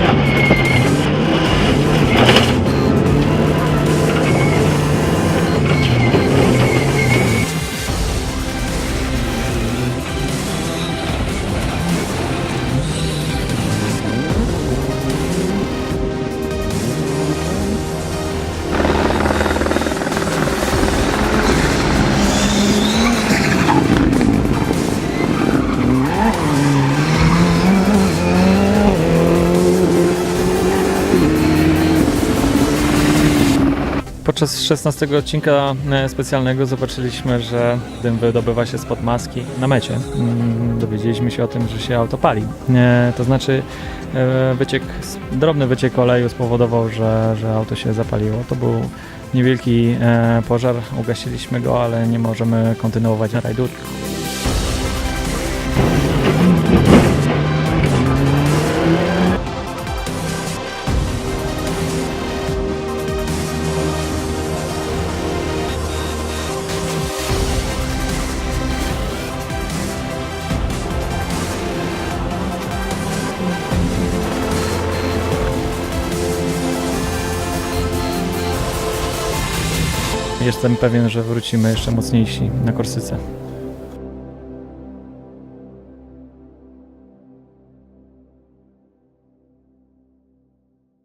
Yeah. Podczas 16 odcinka e, specjalnego zobaczyliśmy, że dym wydobywa się spod maski na mecie. Mm, Dowiedzieliśmy się o tym, że się auto pali. E, To znaczy e, wyciek, drobny wyciek oleju spowodował, że, że auto się zapaliło. To był niewielki pożar, ugasiliśmy go, ale nie możemy kontynuować rajdu. Jestem pewien, że wrócimy jeszcze mocniejsi na Korsyce.